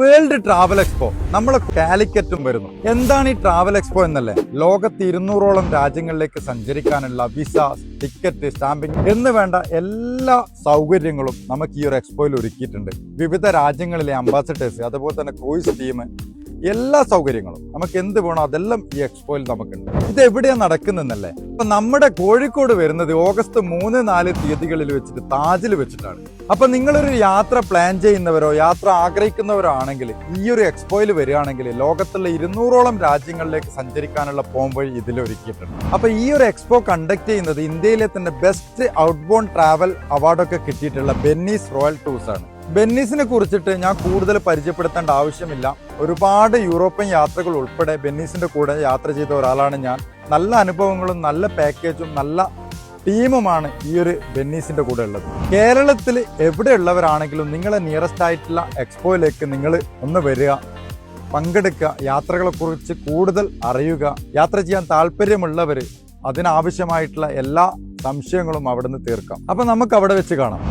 World travel expo. നമ്മൾ കാലിക്കറ്റും വരുന്നു. എന്താണ് ഈ ട്രാവൽ എക്സ്പോ എന്നല്ലേ? ലോകത്ത് ഇരുന്നൂറോളം രാജ്യങ്ങളിലേക്ക് സഞ്ചരിക്കാനുള്ള വിസ ടിക്കറ്റ് സ്റ്റാമ്പിംഗ് എന്ന് വേണ്ട എല്ലാ സൗകര്യങ്ങളും നമുക്ക് ഈ ഒരു എക്സ്പോയിൽ ഒരുക്കിയിട്ടുണ്ട്. വിവിധ രാജ്യങ്ങളിലെ അംബാസഡേഴ്സ് അതുപോലെ തന്നെ ക്രൂയിസ് ടീം എല്ലാ സൗകര്യങ്ങളും നമുക്ക് എന്ത് വേണോ അതെല്ലാം ഈ എക്സ്പോയിൽ നമുക്കുണ്ട്. ഇത് എവിടെയാണ് നടക്കുന്നതെന്നല്ലേ? അപ്പൊ നമ്മുടെ കോഴിക്കോട് വരുന്നത് ഓഗസ്റ്റ് മൂന്ന് നാല് തീയതികളിൽ വെച്ചിട്ട് താജിൽ വെച്ചിട്ടാണ്. അപ്പൊ നിങ്ങളൊരു യാത്ര പ്ലാൻ ചെയ്യുന്നവരോ യാത്ര ആഗ്രഹിക്കുന്നവരോ ആണെങ്കിൽ ഈ ഒരു എക്സ്പോയിൽ വരികയാണെങ്കിൽ ലോകത്തുള്ള ഇരുന്നൂറോളം രാജ്യങ്ങളിലേക്ക് സഞ്ചരിക്കാനുള്ള പോം വഴി ഇതിൽ ഒരുക്കിയിട്ടുണ്ട്. അപ്പൊ ഈ ഒരു എക്സ്പോ കണ്ടക്ട് ചെയ്യുന്നത് ഇന്ത്യയിലെ തന്നെ ബെസ്റ്റ് ഔട്ട്ബോൺ ട്രാവൽ അവാർഡൊക്കെ കിട്ടിയിട്ടുള്ള ബെന്നീസ് റോയൽ ടൂസ് ആണ്. ബെന്നീസിനെ കുറിച്ചിട്ട് ഞാൻ കൂടുതൽ പരിചയപ്പെടുത്തേണ്ട ആവശ്യമില്ല. ഒരുപാട് യൂറോപ്യൻ യാത്രകൾ ഉൾപ്പെടെ ബെന്നീസിന്റെ കൂടെ യാത്ര ചെയ്ത ഒരാളാണ് ഞാൻ. നല്ല അനുഭവങ്ങളും നല്ല പാക്കേജും നല്ല ടീമുമാണ് ഈ ഒരു ബെന്നീസിന്റെ കൂടെ ഉള്ളത്. കേരളത്തിൽ എവിടെയുള്ളവരാണെങ്കിലും നിങ്ങളെ നിയറസ്റ്റ് ആയിട്ടുള്ള എക്സ്പോയിലേക്ക് നിങ്ങൾ ഒന്ന് വരിക പങ്കെടുക്കുക യാത്രകളെക്കുറിച്ച് കൂടുതൽ അറിയുക യാത്ര ചെയ്യാൻ താല്പര്യമുള്ളവർ അതിനാവശ്യമായിട്ടുള്ള എല്ലാ സംശയങ്ങളും അവിടുന്ന് തീർക്കാം. അപ്പം നമുക്ക് അവിടെ വെച്ച് കാണാം.